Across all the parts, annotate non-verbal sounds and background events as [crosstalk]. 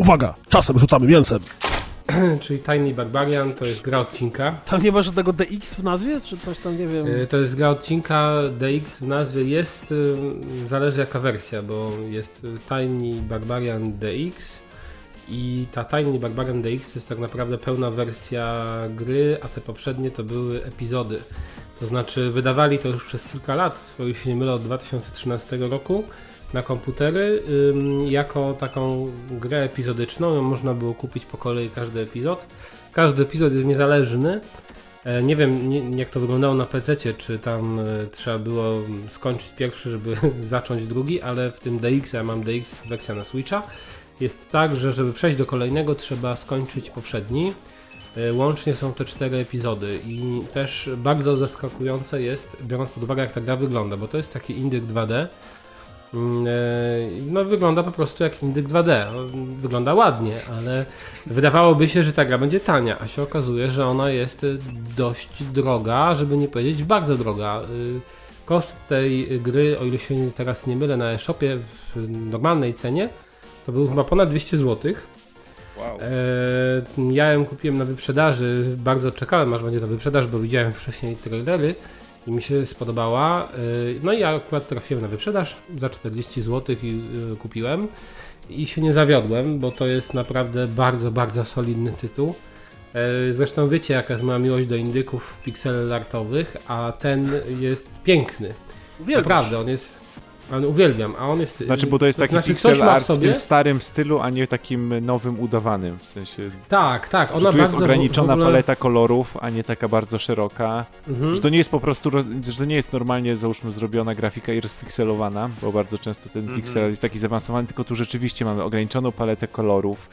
Uwaga, czasem rzucamy mięsem. [clears throat] Czyli Tiny Barbarian to jest gra odcinka. Tam nie ma żadnego DX w nazwie, czy coś tam, nie wiem. Y, To jest gra odcinka DX w nazwie jest, y, zależy jaka wersja, bo jest y, Tiny Barbarian DX i ta Tiny Barbarian DX to jest tak naprawdę pełna wersja gry, a te poprzednie to były epizody. To znaczy wydawali to już przez kilka lat, o ile się nie mylę, od 2013 roku na komputery jako taką grę epizodyczną. Można było kupić po kolei każdy epizod. Każdy epizod jest niezależny. E, Nie wiem jak to wyglądało na PC, czy tam e, trzeba było skończyć pierwszy, żeby [laughs] zacząć drugi, ale w tym DX, ja mam DX wersja na Switcha, jest tak, że żeby przejść do kolejnego trzeba skończyć poprzedni. E, Łącznie są te cztery epizody i też bardzo zaskakujące jest, biorąc pod uwagę jak ta gra wygląda, bo to jest taki indyk 2D. Mm, e, No wygląda po prostu jak indyk 2D. No, Wygląda ładnie, ale wydawałoby się, że ta gra będzie tania, a się okazuje, że ona jest y, dość droga, żeby nie powiedzieć bardzo droga. Y, Koszt tej gry, o ile się teraz nie mylę, na e-shopie w normalnej cenie to był chyba ponad 200 zł. Wow. E, ja ją kupiłem na wyprzedaży, bardzo czekałem aż będzie to wyprzedaż, bo widziałem wcześniej trailery i mi się spodobała. E, no i ja akurat trafiłem na wyprzedaż za 40 zł i e, kupiłem i się nie zawiodłem, bo to jest naprawdę bardzo, bardzo solidny tytuł. E, Zresztą wiecie jaka jest moja miłość do indyków pixel artowych, a ten jest piękny. Uwielbiasz. Naprawdę, on jest... On uwielbiam, a on jest... Znaczy, bo to jest taki znaczy, pixel w art w sobie- tym starym stylu, a nie takim nowym, udawanym. W sensie, Tak, tak, że ona tu jest bardzo w- ograniczona w ogóle... paleta kolorów, a nie taka bardzo szeroka. Mhm. Że to nie jest po prostu, że to nie jest normalnie, załóżmy, zrobiona grafika i rozpikselowana, bo bardzo często ten Mhm. pixel jest taki zaawansowany, tylko tu rzeczywiście mamy ograniczoną paletę kolorów.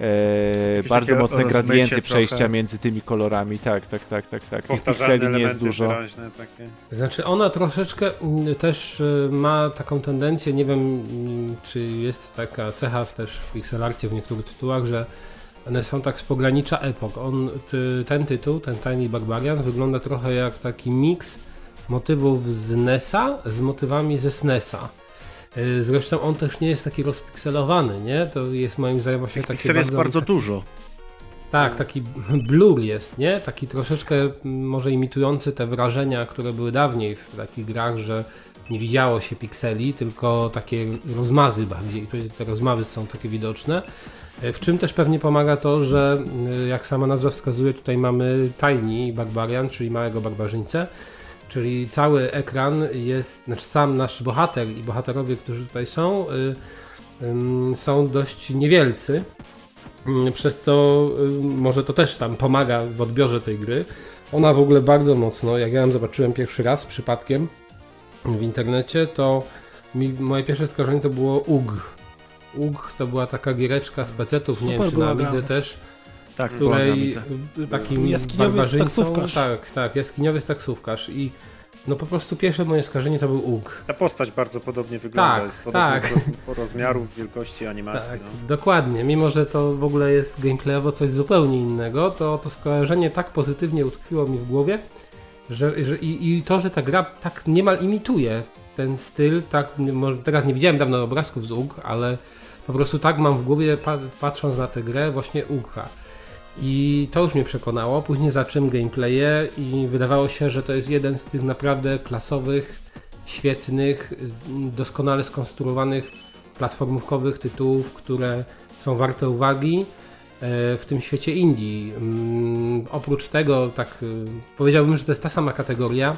E, bardzo mocne gradienty przejścia trochę. między tymi kolorami, tak, tak, tak, tak, tak. Tych pikseli nie jest dużo. wyraźne takie. Znaczy ona troszeczkę mm, też y, ma taką tendencję, nie wiem mm, czy jest taka cecha w też w pixelarcie w niektórych tytułach, że one są tak z pogranicza epok. On, ty, ten tytuł, ten Tiny Barbarian wygląda trochę jak taki miks motywów z NES-a z motywami ze SNES-a. Y, Zresztą on też nie jest taki rozpikselowany, nie? To jest moim zdaniem właśnie taki Pixel jest bardzo dużo. tak, taki blur jest, nie? Taki troszeczkę może imitujący te wrażenia, które były dawniej w takich grach, że nie widziało się pikseli, tylko takie rozmazy bardziej. Tutaj te rozmazy są takie widoczne. E, W czym też pewnie pomaga to, że jak sama nazwa wskazuje, tutaj mamy Tiny Barbarian, czyli małego barbarzyńcę. Czyli cały ekran jest, znaczy sam nasz bohater i bohaterowie, którzy tutaj są, y, są dość niewielcy. Mm, przez co y, może to też tam pomaga w odbiorze tej gry. Ona w ogóle bardzo mocno, jak ja ją zobaczyłem pierwszy raz przypadkiem w internecie, to mi, moje pierwsze skojarzenie to było UG. UG to była taka giereczka z pecetów, nie wiem Super czy na. Amidze też, Tak, w której takim Jaskiniowy taksówkarz. tak, tak, jaskiniowy taksówkarz i no po prostu pierwsze moje skojarzenie to był UG. Ta postać bardzo podobnie wygląda, Tak, jest podobnych tak. roz, rozmiarów, wielkości animacji. Tak, No. dokładnie. Mimo, że to w ogóle jest gameplayowo coś zupełnie innego, to to skojarzenie tak pozytywnie utkwiło mi w głowie, że, że i, i to, że ta gra tak niemal imituje ten styl, tak, może teraz nie widziałem dawno obrazków z UG, ale po prostu tak mam w głowie, pa, patrząc na tę grę, właśnie UGA. I to już mnie przekonało. Później zacząłem gameplaye i wydawało się, że to jest jeden z tych naprawdę klasowych, świetnych, doskonale skonstruowanych platformówkowych tytułów, które są warte uwagi e, w tym świecie indie. Mm, Oprócz tego, tak y, powiedziałbym, że to jest ta sama kategoria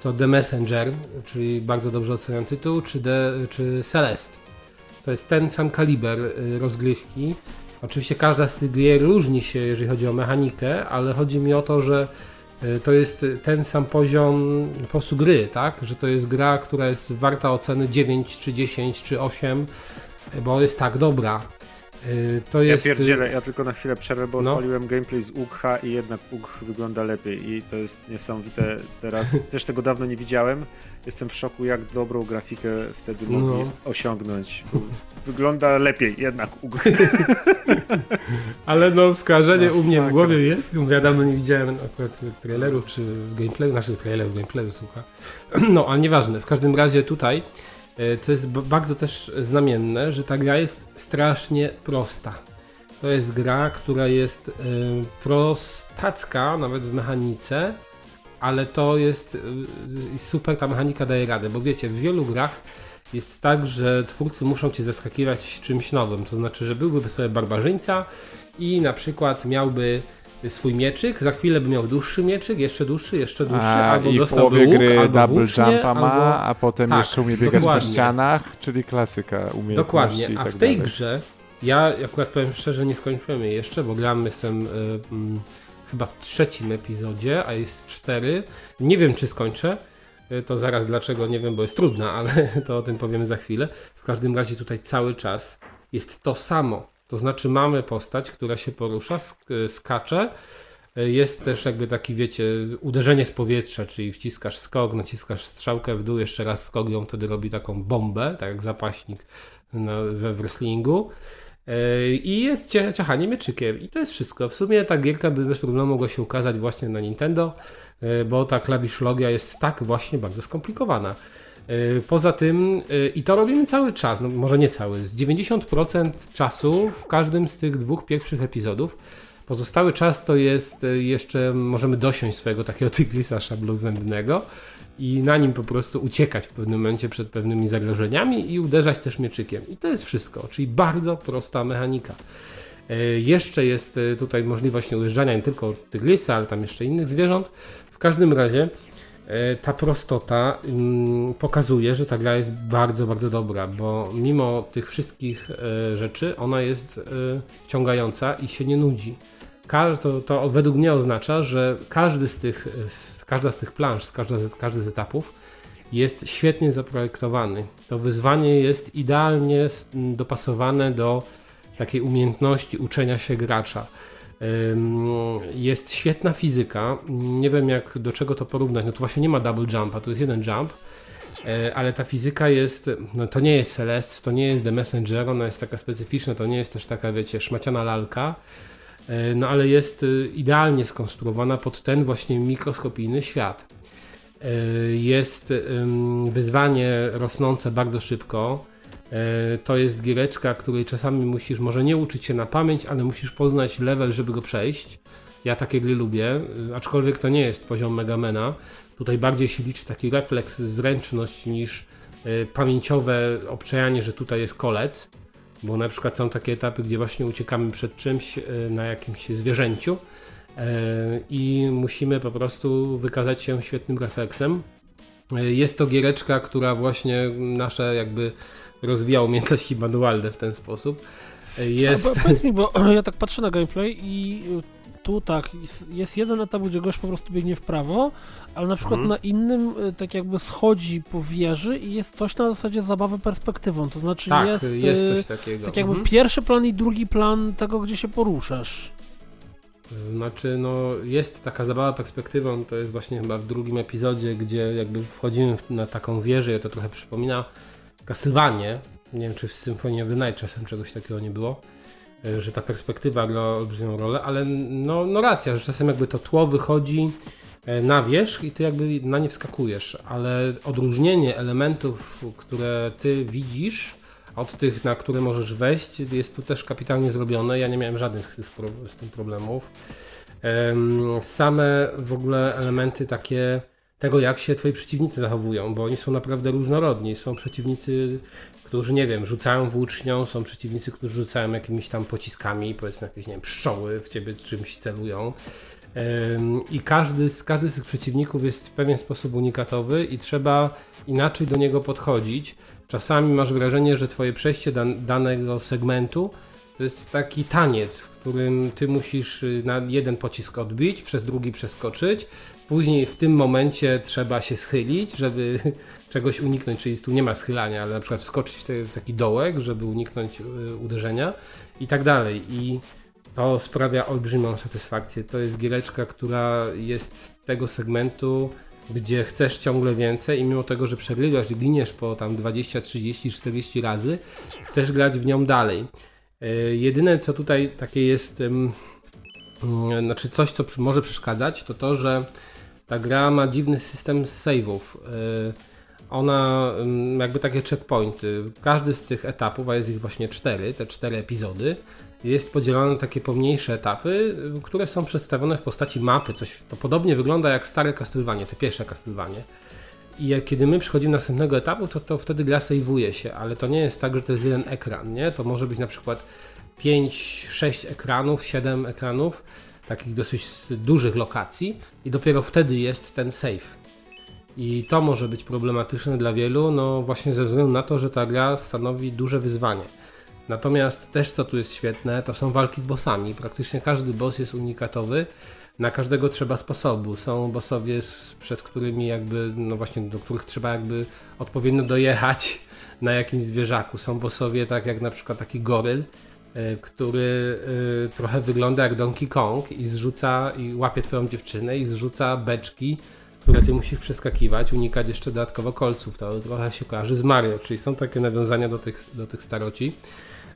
co The Messenger, czyli bardzo dobrze oceniam tytuł, czy, The, czy Celeste. To jest ten sam kaliber y, rozgrywki. Oczywiście każda z tych gier różni się, jeżeli chodzi o mechanikę, ale chodzi mi o to, że y, to jest ten sam poziom po prostu gry, tak? Że to jest gra, która jest warta oceny 9, czy 10, czy 8, y, bo jest tak dobra. Y, To Ja jest. pierdzielę, ja tylko na chwilę przerwę, bo No. odpaliłem gameplay z UGH i jednak UGH wygląda lepiej i to jest niesamowite teraz. [laughs] Też tego dawno nie widziałem. Jestem w szoku, jak dobrą grafikę wtedy No. mogli osiągnąć. [laughs] Wygląda lepiej jednak UGH. [laughs] Ale no, skojarzenie u mnie w głowie jest. Mówię, ja dawno nie widziałem akurat trailerów czy gameplayu, naszych trailerów, gameplayu, słucha. [clears throat] No, ale nieważne. W każdym razie tutaj, co jest bardzo też znamienne, że ta gra jest strasznie prosta. To jest gra, która jest y, prostacka, nawet w mechanice, ale to jest y, super, ta mechanika daje radę, bo wiecie, w wielu grach jest tak, że twórcy muszą cię zaskakiwać czymś nowym, to znaczy, że byłby sobie barbarzyńca i na przykład miałby swój mieczyk, za chwilę by miał dłuższy mieczyk, jeszcze dłuższy, jeszcze dłuższy, A, albo I w dostałby połowie łuk, gry albo double włócznie, jumpa ma, albo... a potem Tak, jeszcze umie biegać dokładnie. po ścianach, czyli klasyka umiejętności Dokładnie, a tak w tej dalej. grze ja akurat powiem szczerze nie skończyłem jej jeszcze, bo gram jestem y, mm, chyba w trzecim epizodzie, a jest cztery. Nie wiem czy skończę. y, To zaraz dlaczego nie wiem, bo jest trudna, [laughs] ale to o tym powiemy za chwilę. W każdym razie tutaj cały czas jest to samo. To znaczy mamy postać, która się porusza, sk- skacze. Jest też jakby taki, wiecie, uderzenie z powietrza, czyli wciskasz skok, naciskasz strzałkę w dół, jeszcze raz skok ją wtedy robi taką bombę, tak jak zapaśnik na, we wrestlingu. I jest cia- ciachanie mieczykiem. I to jest wszystko. W sumie ta gierka by bez problemu mogła się ukazać właśnie na Nintendo, bo ta klawiszologia jest tak właśnie bardzo skomplikowana. Yy, Poza tym, yy, i to robimy cały czas, no może nie cały, z 90% czasu w każdym z tych dwóch pierwszych epizodów. Pozostały czas to jest yy, jeszcze, możemy dosiąść swojego takiego [laughs] tyglisa szablozębnego i na nim po prostu uciekać w pewnym momencie przed pewnymi zagrożeniami i uderzać też mieczykiem. I to jest wszystko, czyli bardzo prosta mechanika. Jeszcze jest tutaj możliwość nieujeżdżania nie tylko tygrisa, ale tam jeszcze innych zwierząt. W każdym razie ta prostota mm, pokazuje, że ta gra jest bardzo, bardzo dobra, bo mimo tych wszystkich e, rzeczy ona jest e, wciągająca i się nie nudzi. To, to według mnie oznacza, że każdy z tych, każda z tych plansz, z każda, z- każdy z etapów jest świetnie zaprojektowany. To wyzwanie jest idealnie dopasowane do takiej umiejętności uczenia się gracza. Jest świetna fizyka. Nie wiem, jak do czego to porównać. No tu właśnie nie ma double jumpa, to jest jeden jump. E, Ale ta fizyka jest, no to nie jest Celeste, to nie jest The Messenger, ona jest taka specyficzna, to nie jest też taka, wiecie, szmaciana lalka, E, no ale jest y, idealnie skonstruowana pod ten właśnie mikroskopijny świat. E, Jest wyzwanie rosnące bardzo szybko. E, To jest giereczka, której czasami musisz może nie uczyć się na pamięć, ale musisz poznać level, żeby go przejść. Ja takie gry lubię, y, aczkolwiek to nie jest poziom Megamena. Tutaj bardziej się liczy taki refleks, zręczność niż y, pamięciowe obczajanie, że tutaj jest kolec. Bo na przykład są takie etapy, gdzie właśnie uciekamy przed czymś y, na jakimś zwierzęciu y, i musimy po prostu wykazać się świetnym refleksem. Y, Jest to giereczka, która właśnie nasze jakby rozwija umiejętności manualne w ten sposób. Y, Jest... Po- Powiedz mi, bo [clears throat] ja tak patrzę na gameplay i tu tak, jest- jest jeden etap, gdzie gość po prostu biegnie w prawo, ale na przykład Mhm. na innym y, tak jakby schodzi po wieży i jest coś na zasadzie zabawy perspektywą, to znaczy Tak, jest, jest, y, coś takiego. tak jakby Mhm. pierwszy plan i drugi plan tego, gdzie się poruszasz. Znaczy, no, jest taka zabawa perspektywą, to jest właśnie chyba w drugim epizodzie, gdzie jakby wchodzimy na taką wieżę i to trochę przypomina Castlevanię. Nie wiem, czy w Symphony of the Night czasem czegoś takiego nie było, e, że ta perspektywa gra olbrzymią rolę, ale no, no racja, że czasem jakby to tło wychodzi e, na wierzch i ty jakby na nie wskakujesz, ale odróżnienie elementów, które ty widzisz od tych, na które możesz wejść, jest tu też kapitalnie zrobione. Ja nie miałem żadnych z, tym problemów. Em, Same w ogóle elementy takie tego, jak się twoi przeciwnicy zachowują, bo oni są naprawdę różnorodni. Są przeciwnicy, którzy, nie wiem, rzucają włócznią, są przeciwnicy, którzy rzucają jakimiś tam pociskami, powiedzmy jakieś, nie wiem, pszczoły w ciebie z czymś celują. I każdy z, każdy z tych przeciwników jest w pewien sposób unikatowy i trzeba inaczej do niego podchodzić. Czasami masz wrażenie, że twoje przejście dan danego segmentu to jest taki taniec, w którym ty musisz y, na jeden pocisk odbić, przez drugi przeskoczyć. Później w tym momencie trzeba się schylić, żeby [laughs] czegoś uniknąć, czyli tu nie ma schylania, ale na przykład wskoczyć w, taki dołek, żeby uniknąć y, uderzenia i tak dalej. I to sprawia olbrzymią satysfakcję. To jest giereczka, która jest z tego segmentu, gdzie chcesz ciągle więcej i mimo tego, że przegrywasz i giniesz po tam 20, 30, 40 razy, chcesz grać w nią dalej. Yy, jedyne co tutaj takie jest, yy, znaczy coś co może przeszkadzać, to to, że ta gra ma dziwny system save'ów. Yy, ona ym, jakby takie checkpointy. Każdy z tych etapów, a jest ich właśnie cztery, te cztery epizody, jest podzielona na takie pomniejsze etapy, y, które są przedstawione w postaci mapy. Coś to podobnie wygląda jak stare Castlevanie, te pierwsze Castlevanie. I jak, kiedy my przechodzimy do następnego etapu, to, to wtedy gra sejwuje się, ale to nie jest tak, że to jest jeden ekran, nie? To może być na przykład 5, 6 ekranów, 7 ekranów, takich dosyć dużych lokacji i dopiero wtedy jest ten save. I to może być problematyczne dla wielu, no właśnie ze względu na to, że ta gra stanowi duże wyzwanie. Natomiast też co tu jest świetne, to są walki z bossami. Praktycznie każdy boss jest unikatowy. Na każdego trzeba sposobu. Są bossowie, przed którymi jakby, no właśnie, do których trzeba jakby odpowiednio dojechać na jakimś zwierzaku. Są bossowie tak jak na przykład taki goryl, który e, trochę wygląda jak Donkey Kong i zrzuca i łapie twoją dziewczynę i zrzuca beczki, które ty musisz przeskakiwać, unikać jeszcze dodatkowo kolców. To trochę się kojarzy z Mario, czyli są takie nawiązania do tych, do tych staroci.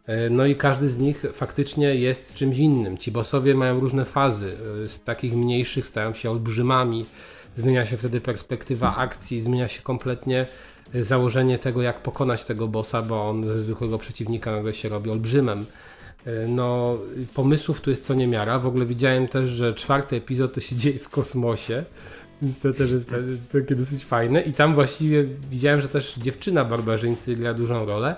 E, No i każdy z nich faktycznie jest czymś innym. Ci bossowie mają różne fazy. E, Z takich mniejszych stają się olbrzymami. Zmienia się wtedy perspektywa akcji, zmienia się kompletnie e, założenie tego, jak pokonać tego bossa, bo on ze zwykłego przeciwnika nagle się robi olbrzymem. E, No, pomysłów tu jest co niemiara. W ogóle widziałem też, że czwarty epizod to się [laughs] dzieje w kosmosie. Więc to też jest takie dosyć fajne. I tam właściwie widziałem, że też dziewczyna barbarzyńcy gra dużą rolę.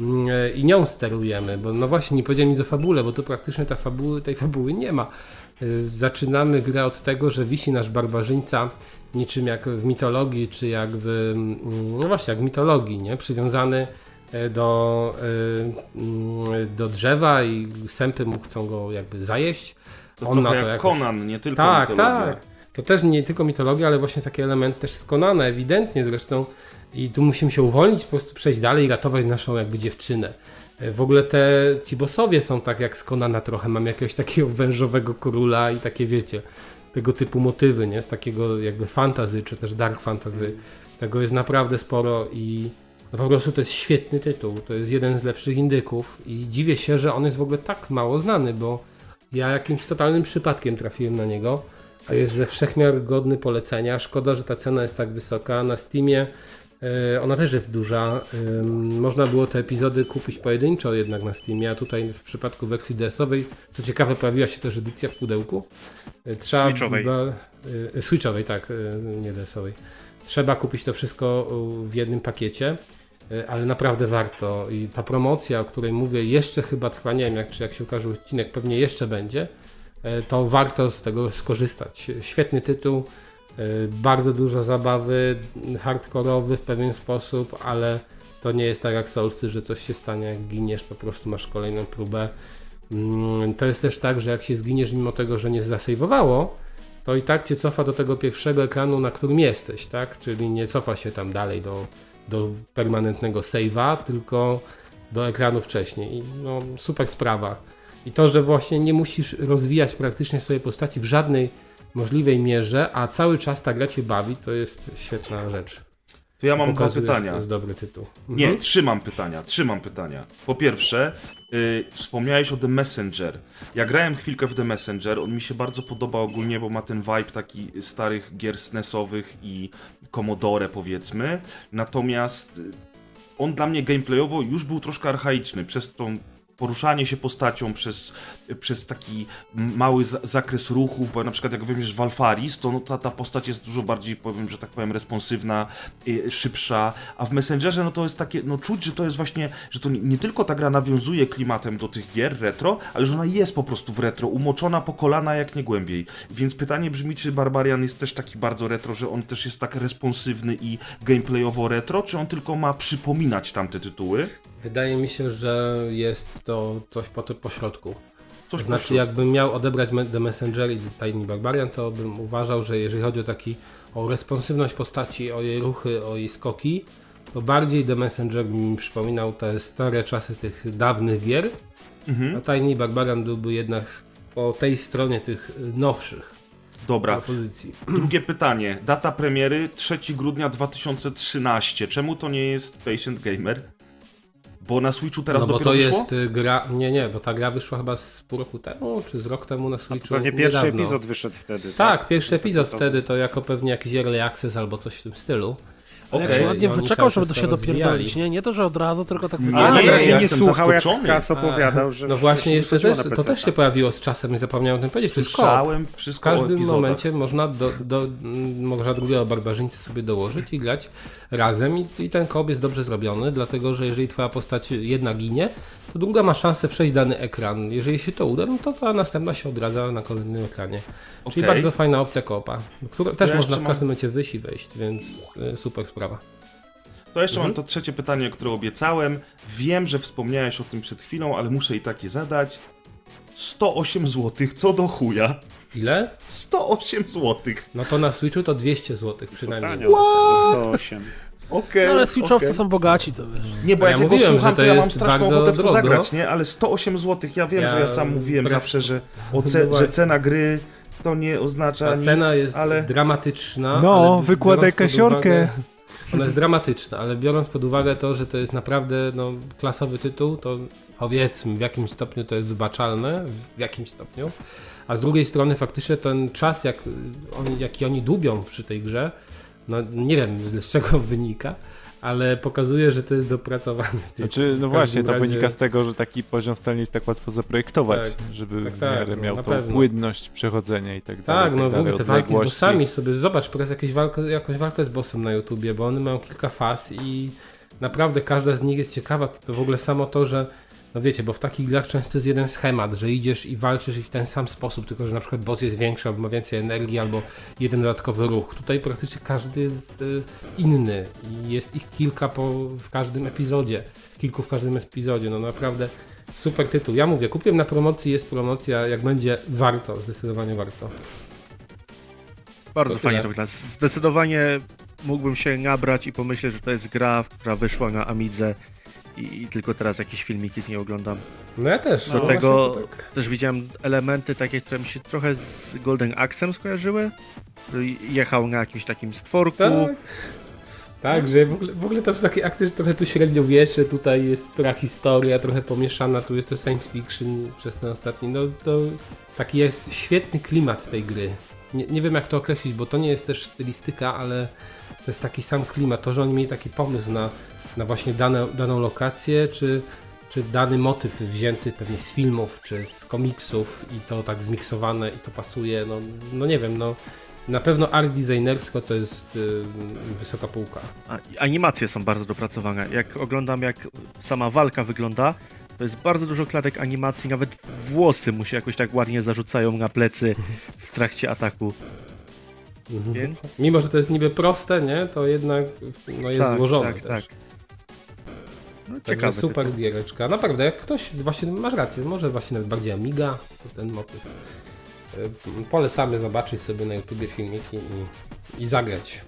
Mm, e, I nią sterujemy, bo no właśnie nie powiedziałem nic o fabule, bo tu praktycznie ta fabuły, tej fabuły nie ma. Y, Zaczynamy grę od tego, że wisi nasz barbarzyńca niczym jak w mitologii, czy jak w, mm, no właśnie, jak w mitologii, nie? Przywiązany e, do, e, mm, do drzewa i sępy mu chcą go jakby zajeść. To On na to jak jakoś- Conan, nie tylko tak, mitologia. tak. To też nie tylko mitologia, ale właśnie taki element też skonane, ewidentnie zresztą. I tu musimy się uwolnić, po prostu przejść dalej i ratować naszą jakby dziewczynę. W ogóle te ci bossowie są tak jak skonana trochę. Mam jakiegoś takiego [laughs] wężowego króla i takie wiecie, tego typu motywy, nie? Z takiego jakby fantazy, czy też dark fantazy. Tego jest naprawdę sporo i po prostu to jest świetny tytuł. To jest jeden z lepszych indyków i dziwię się, że on jest w ogóle tak mało znany, bo ja jakimś totalnym przypadkiem trafiłem na niego, a jest ze wszechmiar godny polecenia. Szkoda, że ta cena jest tak wysoka. Na Steamie ona też jest duża. Można było te epizody kupić pojedynczo jednak na Steamie, a tutaj w przypadku wersji DS-owej, co ciekawe, pojawiła się też edycja w pudełku. E, Trzeba Switchowej. Bywa, e, Switchowej, tak, e, nie DS-owej. Trzeba kupić to wszystko e, w jednym pakiecie. E, ale naprawdę warto. I ta promocja, o której mówię, jeszcze chyba trwa, nie wiem, jak, czy jak się ukaże odcinek, pewnie jeszcze będzie, e, to warto z tego skorzystać. Świetny tytuł, e, bardzo dużo zabawy, hardkorowy w pewien sposób, ale to nie jest tak jak Soulsy, że coś się stanie, jak giniesz, po prostu masz kolejną próbę. Mm, To jest też tak, że jak się zginiesz mimo tego, że nie zasejwowało, to i tak cię cofa do tego pierwszego ekranu, na którym jesteś, tak? Czyli nie cofa się tam dalej do, do permanentnego save'a, tylko do ekranu wcześniej. I no, super sprawa. I to, że właśnie nie musisz rozwijać praktycznie swojej postaci w żadnej możliwej mierze, a cały czas ta gra cię bawi, to jest świetna rzecz. To ja mam dwa pytania. To jest dobry tytuł. Nie, Mhm. trzymam pytania, trzymam pytania. Po pierwsze, y, wspomniałeś o The Messenger. Ja grałem chwilkę w The Messenger, on mi się bardzo podoba ogólnie, bo ma ten vibe taki starych gier SNESowych i Commodore powiedzmy. Natomiast y, on dla mnie gameplayowo już był troszkę archaiczny przez tą poruszanie się postacią przez, przez taki mały za zakres ruchów, bo na przykład jak weźmiesz Valfaris, to no, ta, ta postać jest dużo bardziej, powiem, że tak powiem, responsywna, y, szybsza, a w Messengerze no to jest takie, no czuć, że to jest właśnie, że to nie, tylko ta gra nawiązuje klimatem do tych gier retro, ale że ona jest po prostu w retro, umoczona po kolana jak nie głębiej. Więc pytanie brzmi, czy Barbarian jest też taki bardzo retro, że on też jest tak responsywny i gameplayowo retro, czy on tylko ma przypominać tamte tytuły? Wydaje mi się, że jest to coś po środku. Coś znaczy, pośród. jakbym miał odebrać The Messenger i Tiny Barbarian, to bym uważał, że jeżeli chodzi o taki o responsywność postaci, o jej ruchy, o jej skoki, to bardziej The Messenger mi przypominał te stare czasy tych dawnych gier, Mhm. a Tiny Barbarian byłby jednak po tej stronie tych nowszych Dobra, propozycji. [clears throat] drugie pytanie. Data premiery 3 grudnia 2013. Czemu to nie jest Patient Gamer? Bo na Switchu teraz no bo dopiero to wyszło? jest y, gra, nie, nie, bo ta gra wyszła chyba z pół roku temu, czy z rok temu na A to Switchu. pewnie pierwszy niedawno. epizod wyszedł wtedy. Tak, pierwszy epizod To- wtedy to jako pewnie jakiś early access albo coś w tym stylu. Ale jak Okej, się ładnie i oni wyczekał, cały żeby czas to się rozwijali. dopierdolić, nie? Nie to, że od razu, tylko tak Nie, wyczekał. A, nie, ja ja nie jestem słuchał, jak zaskoczony. Kas opowiadał, że No właśnie, nie jeszcze to, też się pojawiło z czasem, zapomniałem o tym powiedzieć, to jest koop. Słyszałem W wszystko o każdym epizodach. momencie można, do, do, mm, można drugiego barbarzyńcy sobie dołożyć i grać razem i, i ten koop jest dobrze zrobiony, dlatego że jeżeli twoja postać jedna ginie, to druga ma szansę przejść dany ekran. Jeżeli się to uda, no to ta następna się odradza na kolejnym ekranie. Czyli Okej. bardzo fajna opcja koopa, która też Ja można jeszcze w każdym momencie wyjść i wejść, więc y, super sprawa. To jeszcze Mhm. mam to trzecie pytanie, które obiecałem. Wiem, że wspomniałeś o tym przed chwilą, ale muszę i takie zadać. 108 zł, co do chuja? Ile? 108 zł. No to na Switchu to 200 zł przynajmniej. Za 108. Okej. No ale Switchowcy okej. są bogaci, to wiesz. Nie, bo Ja jak ja mówiłem, słucham, że to, to ja mam straszną ochotę w to drogo. zagrać, nie? Ale 108 zł, ja wiem, Ja że ja sam mówiłem wbrew- zawsze, że, [laughs] No ce, że cena gry to nie oznacza Ta nic, cena jest ale... dramatyczna. No, ale wykładaj kasiorkę. uwagę- Ona jest dramatyczna, ale biorąc pod uwagę to, że to jest naprawdę no, klasowy tytuł, to powiedzmy w jakimś stopniu to jest wybaczalne, w jakimś stopniu. A z drugiej strony faktycznie ten czas, jak oni, jaki oni dłubią przy tej grze, no nie wiem z czego [laughs] wynika, ale pokazuje, że to jest dopracowane. Znaczy, no właśnie, to razie- wynika z tego, że taki poziom wcale nie jest tak łatwo zaprojektować, Tak, żeby tak, w tak, miarę no, miał tą pewno. płynność przechodzenia i tak dalej. Tak, no tak dalej, te walki z bossami sobie, zobacz, teraz jakieś walkę, jakąś walkę z bossem na YouTubie, bo one mają kilka faz i naprawdę każda z nich jest ciekawa, to, to w ogóle samo to, że no wiecie, bo w takich grach często jest jeden schemat, że idziesz i walczysz i w ten sam sposób, tylko że na przykład boss jest większy, albo ma więcej energii, albo jeden dodatkowy ruch. Tutaj praktycznie każdy jest y, inny i jest ich kilka po, w każdym epizodzie, kilku w każdym epizodzie, no naprawdę super tytuł. Ja mówię, kupiłem na promocji, jest promocja, jak będzie warto, zdecydowanie warto. Bardzo To fajnie to wygląda. Zdecydowanie mógłbym się nabrać i pomyśleć, że to jest gra, która wyszła na Amidze i, i tylko teraz jakieś filmiki z niej oglądam. No ja też. Do no tego tak. też widziałem elementy takie, które mi się trochę z Golden Axem skojarzyły. Jechał na jakimś takim stworku. Tak. Tak, że w ogóle, w ogóle to są takie akcje, że trochę tu średniowiecze, tutaj jest prahistoria, trochę pomieszana, tu jest to science fiction przez ten ostatni. No to taki jest świetny klimat tej gry. Nie, nie wiem jak to określić, bo to nie jest też stylistyka, ale to jest taki sam klimat. To, że oni mieli taki pomysł na, na właśnie dane, daną lokację, czy, czy dany motyw wzięty pewnie z filmów, czy z komiksów i to tak zmiksowane i to pasuje, no, no nie wiem, no na pewno art designersko to jest y, wysoka półka. Animacje są bardzo dopracowane. Jak oglądam, jak sama walka wygląda, to jest bardzo dużo klatek animacji, nawet włosy mu się jakoś tak ładnie zarzucają na plecy w trakcie ataku. Więc... Mimo, że to jest niby proste, nie, to jednak no, jest tak, złożone tak, też. tak. No, ciekawe super tytuł. giereczka. Naprawdę, jak ktoś, właśnie masz rację, może właśnie nawet bardziej Amiga, ten motyw. Y, Polecamy zobaczyć sobie na YouTubie filmiki i, i zagrać.